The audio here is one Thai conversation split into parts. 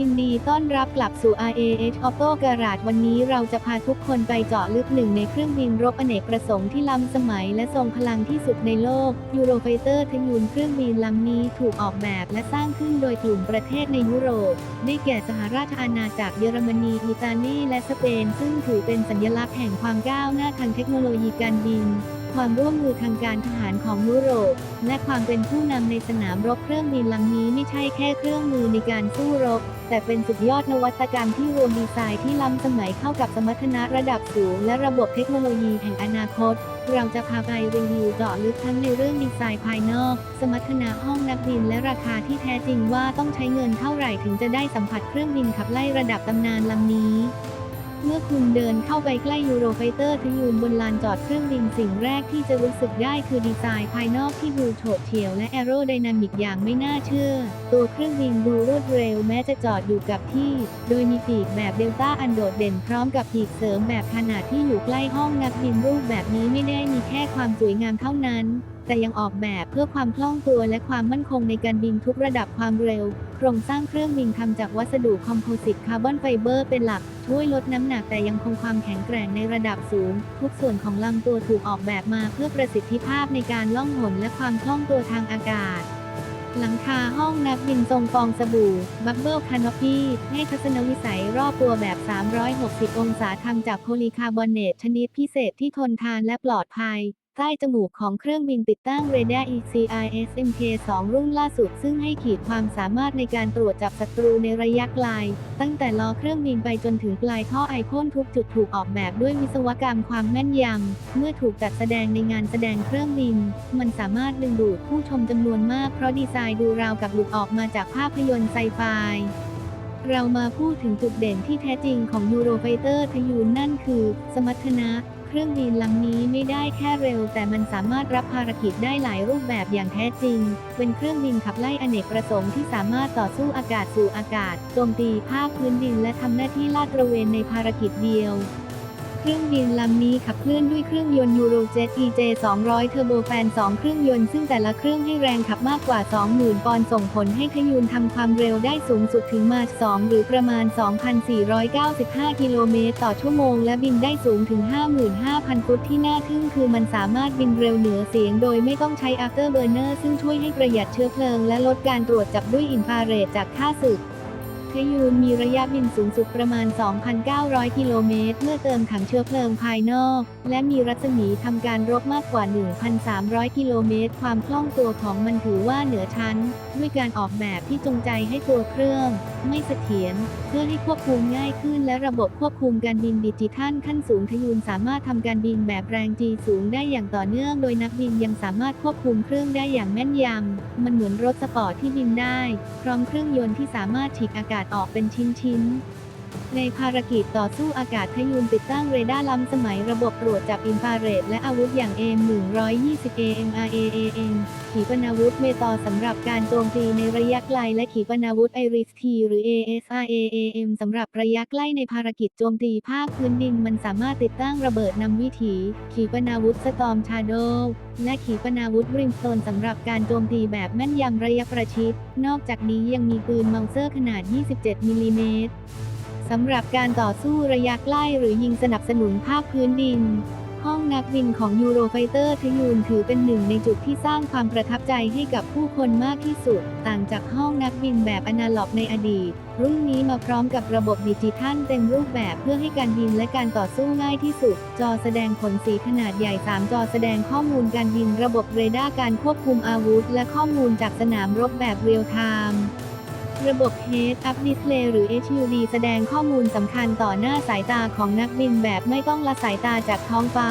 ยินดีต้อนรับกลับสู่ RAH Auto Garage วันนี้เราจะพาทุกคนไปเจาะลึกหนึ่งในเครื่องบินรบอเนกประสงค์ที่ล้ำสมัยและทรงพลังที่สุดในโลก Eurofighter ทยูนเครื่องบินลำนี้ถูกออกแบบและสร้างขึ้นโดยกลุ่มประเทศในยุโรป ได้แก่สหราชอาณาจักรเยอรมนี อิตาลี และสเปน ซึ่งถือเป็นสัญลักษณ์แห่งความก้าวหน้าทางเทคโนโลยีการบิน ความร่วมมือทางการทหารของยุโรป และความเป็นผู้นำในสนามรบเครื่องบินลำนี้ไม่ใช่แค่เครื่องมือในการสู้รบ แต่เป็นสุดยอดนวัตกรรมที่รวมดีไซน์ที่ล้ำสมัยเข้ากับสมรรถนะระดับสูง และระบบเทคโนโลยีแห่งอนาคต เราจะพาไปรีวิวเจาะลึกทั้งในเรื่องดีไซน์ภายนอก สมรรถนะห้องนักบินและราคาที่แท้จริงว่าต้องใช้เงินเท่าไหร่ถึงจะได้สัมผัสเครื่องบินขับไล่ระดับตำนานลำนี้ เมื่อคุณเดินเข้าไปใกล้ยูโรไฟเตอร์ที่ยูนบนลานจอดเครื่องบินสิ่งแรกที่จะรู้สึกได้คือดีไซน์ภายนอกที่ดูโฉบเฉี่ยวและแอโรไดนามิกอย่างไม่น่าเชื่อ ตัวเครื่องบินดูรวดเร็วแม้จะจอดอยู่กับที่ โดยมีปีกแบบเดลต้าอันโดดเด่นพร้อมกับปีกเสริมแบบขนาดที่อยู่ใกล้ห้องนักบินรูปแบบนี้ไม่ได้มีแค่ความสวยงามเท่านั้น แต่ยังออกแบบเพื่อความคล่องตัวและความมั่นคงในการบินทุกระดับความเร็ว โครงสร้างเครื่องบินทำจากวัสดุคอมโพสิตคาร์บอนไฟเบอร์เป็นหลัก ช่วยลดน้ำหนักแต่ยังคงความแข็งแกร่งในระดับสูง ทุกส่วนของลำตัวถูกออกแบบมาเพื่อประสิทธิภาพในการล่องหนและความคล่องตัวทางอากาศหลังคาห้องนักบินทรงฟองสบู่ บับเบิลคานอพีให้ทัศนวิสัยรอบตัวแบบ 360 องศาทำจากโพลีคาร์บอเนตชนิดพิเศษที่ทนทานและปลอดภัย ใต้จมูกของเครื่องบินติดตั้งเรดาร์ ECIS MK2 รุ่นล่าสุด ซึ่งให้ขีดความสามารถในการตรวจจับศัตรูในระยะไกล ตั้งแต่ล้อเครื่องบินไปจนถึงปลายท่อไอพ่นทุกจุดถูกออกแบบด้วยวิศวกรรมความแม่นยำ เมื่อถูกจัดแสดงในงานแสดงเครื่องบิน มันสามารถดึงดูดผู้ชมจำนวนมากเพราะดีไซน์ดูราวกับหลุดออกมาจากภาพยนตร์ไซไฟเรามาพูดถึงจุดเด่นที่แท้จริงของยูโรไฟเตอร์ทยูนนั่นคือ สมรรถนะ เครื่องบินลำนี้ไม่ได้แค่เร็ว แต่มันสามารถรับภารกิจได้หลายรูปแบบอย่างแท้จริง เป็นเครื่องบินขับไล่อเนกประสงค์ที่สามารถต่อสู้อากาศสู่อากาศโจมตีภาคพื้นดินและทำหน้าที่ลาดตระเวนในภารกิจเดียว เครื่องบินลำนี้ขับเคลื่อนด้วยเครื่องยนต์ Eurojet EJ 200 Turbo Fan 2 เครื่องยนต์ซึ่งแต่ละเครื่องให้แรงขับมากกว่า 20,000 ปอนด์ส่งผลให้ขยูนทำความเร็วได้สูงสุดถึงมาช2หรือประมาณ 2,495 กิโลเมตรต่อชั่วโมง และบินได้สูงถึง 55,000 ฟุตที่น่าทึ่งคือมันสามารถบินเร็วเหนือเสียงโดยไม่ต้องใช้ afterburner ซึ่งช่วยให้ประหยัดเชื้อเพลิงและลดการตรวจจับด้วยอินฟราเรดจากค่าศึก พยูนมีระยะบินสูงสุดประมาณ 2,900 กิโลเมตร เมื่อเติมถังเชื้อเพลิงภายนอก และมีรัศมีทำการรบมากกว่า 1,300 กิโลเมตร ความคล่องตัวของมันถือว่าเหนือชั้น ด้วยการออกแบบที่จงใจให้ตัวเครื่องไม่เสถียรเพื่อให้ควบคุมง่ายขึ้นและระบบควบคุมการบินดิจิทัลขั้นสูงทยูนสามารถทำการบินแบบแรง G สูงได้อย่างต่อเนื่อง โดยนักบินยังสามารถควบคุมเครื่องได้อย่างแม่นยำ มันเหมือนรถสปอร์ตที่บินได้ พร้อมเครื่องยนต์ที่สามารถฉีกอากาศออกเป็นชิ้นๆ ในภารกิจต่อสู้อากาศทยูนติดตั้งเรดาร์ล้ำสมัยระบบตรวจจับอินฟราเรดและอาวุธอย่าง M120 AMRAAM ขีปนาวุธเมตอสำหรับการโจมตีในระยะไกลและขีปนาวุธไอริสทีหรือ ASRAAM สำหรับระยะใกล้ในภารกิจโจมตีภาคพื้นดินมันสามารถติดตั้งระเบิดนำวิถี ขีปนาวุธสตอมชาโดและขีปนาวุธริมโตนสำหรับการโจมตีแบบแม่นยำระยะประชิด นอกจากนี้ยังมีปืนเมาเซอร์ขนาด 27มิลลิเมตร สำหรับการต่อสู้ระยะใกล้หรือยิงสนับสนุนภาคพื้นดิน ห้องนักบินของยูโรไฟเตอร์ทยูนถือเป็นหนึ่งในจุดที่สร้างความประทับใจให้กับผู้คนมากที่สุด ต่างจากห้องนักบินแบบอนาล็อกในอดีต รุ่นนี้มาพร้อมกับระบบดิจิทัลเต็มรูปแบบเพื่อให้การบินและการต่อสู้ง่ายที่สุด จอแสดงผลสีขนาดใหญ่ 3 จอแสดงข้อมูลการบินระบบเรดาร์การควบคุมอาวุธ และข้อมูลจากสนามรบแบบเรียลไทม์ ระบบ Head Up Display หรือ HUD แสดงข้อมูลสำคัญต่อหน้าสายตาของนักบินแบบไม่ต้องละสายตาจากท้องฟ้า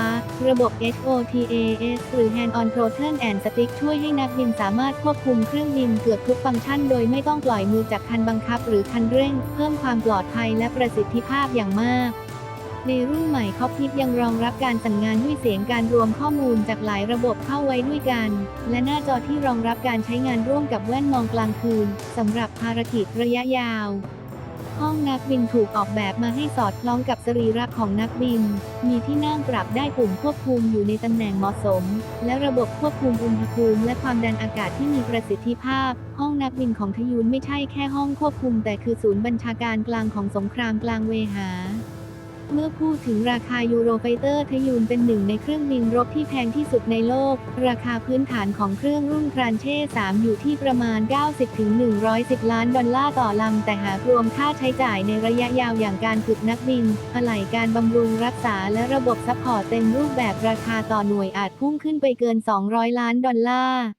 ระบบ HOTAS หรือ Hand on Throttle and Stick ช่วยให้นักบินสามารถควบคุมเครื่องบินเกือบทุกฟังก์ชันโดยไม่ต้องปล่อยมือจากคันบังคับหรือคันเร่ง เพิ่มความปลอดภัยและประสิทธิภาพอย่างมาก ในรุ่นใหม่คอกพิทยังรองรับการสั่งงานด้วยเสียงการรวมข้อมูลจากหลายระบบเข้าไว้ด้วยกัน และหน้าจอที่รองรับการใช้งานร่วมกับแว่นมองกลางคืนสำหรับภารกิจระยะยาว ห้องนักบินถูกออกแบบมาให้สอดคล้องกับสรีระของนักบิน มีที่นั่งปรับได้ปุ่มควบคุมอยู่ในตำแหน่งเหมาะสม และระบบควบคุมอุณหภูมิและความดันอากาศที่มีประสิทธิภาพ ห้องนักบินของทยูนไม่ใช่แค่ห้องควบคุม แต่คือศูนย์บัญชาการกลางของสงครามกลางเวหา เมื่อพูดถึงราคายูโรไฟเตอร์ทยูนเป็นหนึ่งในเครื่องบินรบที่แพงที่สุดในโลก ราคาพื้นฐานของเครื่องรุ่นครานเช่ 3 อยู่ที่ประมาณ 90-110 ล้านดอลลาร์ต่อลำ แต่หากรวมค่าใช้จ่ายในระยะยาวอย่างการฝึกนักบิน อะไหล่การบำรุงรักษาและระบบซัพพอร์ตเต็มรูปแบบราคาต่อหน่วยอาจพุ่งขึ้นไปเกิน 200 ล้านดอลลาร์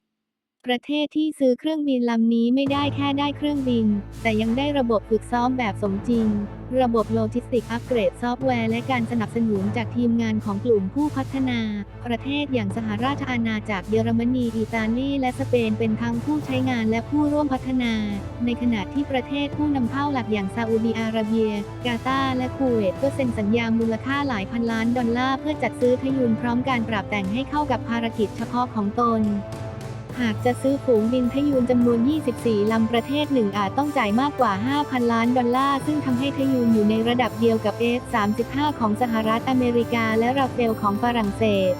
ประเทศที่ซื้อเครื่องบินลำนี้ไม่ได้แค่ได้เครื่องบิน แต่ยังได้ระบบฝึกซ้อมแบบสมจริง ระบบโลจิสติกอัปเกรดซอฟต์แวร์ และการสนับสนุนจากทีมงานของกลุ่มผู้พัฒนา ประเทศอย่างสหราชอาณาจักรเยอรมนี อิตาลีและสเปนเป็นทั้งผู้ใช้งานและผู้ร่วมพัฒนา ในขณะที่ประเทศผู้นำเข้าหลักอย่างซาอุดีอาระเบีย กาตาร์และคูเวตก็เซ็นสัญญามูลค่าหลายพันล้านดอลลาร์เพื่อจัดซื้อทยุนพร้อมการปรับแต่งให้เข้ากับภารกิจเฉพาะของตน หากจะซื้อฝูงบินทยูนจำนวน 24 ลำประเทศหนึ่งอาจต้องจ่ายมากกว่า 5,000 ล้านดอลลาร์ ซึ่งทำให้ทยูนอยู่ในระดับเดียวกับ F-35 ของสหรัฐอเมริกาและราเฟลของฝรั่งเศส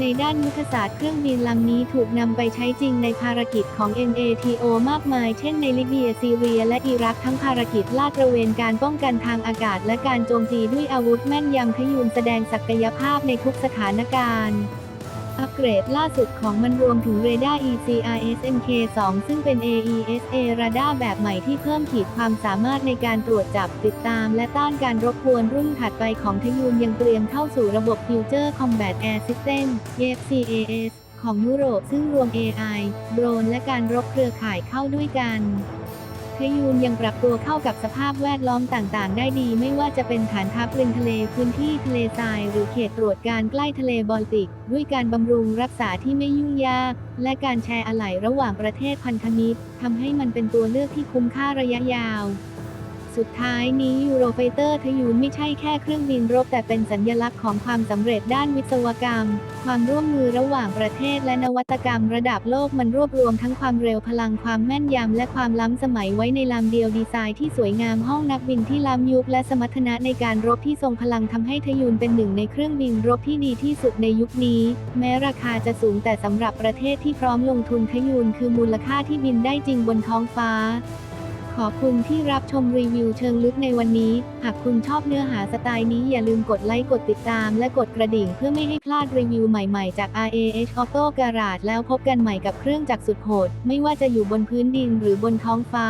ในด้านยุทธศาสตร์เครื่องบินลำนี้ถูกนำไปใช้จริงในภารกิจของ NATO มากมาย เช่นในลิเบียซีเรีย และอิรักทั้งภารกิจลาดตระเวนการป้องกันทางอากาศ และการโจมตีด้วยอาวุธแม่นยำทยูนแสดงศักยภาพในทุกสถานการณ์ อัปเกรดล่าสุดของมันรวมถึงเรดาร์ ECRS MK2 ซึ่งเป็น AESA รดาร์แบบใหม่ที่เพิ่มขีดความสามารถในการตรวจจับติดตาม และต้านการรบกวนรุ่นถัดไปของทยูนยังเตรียมเข้าสู่ระบบ Future Combat Air System FCAS ของยุโรปซึ่งรวม AI โดรนและการรบเครือข่ายเข้าด้วยกัน พยูนยังปรับตัวเข้ากับสภาพแวดล้อมต่างๆ ได้ดี ไม่ว่าจะเป็นฐานทัพริมทะเลพื้นที่ทะเลทราย หรือเขตตรวจการใกล้ทะเลบอลติก ด้วยการบำรุงรักษาที่ไม่ยุ่งยาก และการแชร์อะไหล่ระหว่างประเทศพันธมิตรทำให้มันเป็นตัวเลือกที่คุ้มค่าระยะยาว สุดท้ายนี้ยูโรไฟเตอร์ทยูนไม่ใช่แค่เครื่องบินรบแต่เป็นสัญลักษณ์ของความสำเร็จด้านวิศวกรรม ความร่วมมือระหว่างประเทศและนวัตกรรมระดับโลกมันรวบรวมทั้งความเร็วพลังความแม่นยำและความล้ำสมัยไว้ในลำเดียวดีไซน์ที่สวยงามห้องนักบินที่ล้ำยุคและสมรรถนะในการรบที่ทรงพลังทำให้ทยูนเป็นหนึ่งในเครื่องบินรบที่ดีที่สุดในยุคนี้ แม้ราคาจะสูงแต่สำหรับประเทศที่พร้อมลงทุนทยูนคือมูลค่าที่บินได้จริงบนท้องฟ้า ขอบคุณที่รับชมรีวิวเชิงลึกในวันนี้ หากคุณชอบเนื้อหาสไตล์นี้อย่าลืมกดไลค์ กดติดตาม และกดกระดิ่งเพื่อไม่ให้พลาดรีวิวใหม่ๆจาก RAH Auto Garage แล้วพบกันใหม่กับเครื่องจักรสุดโหด ไม่ว่าจะอยู่บนพื้นดินหรือบนท้องฟ้า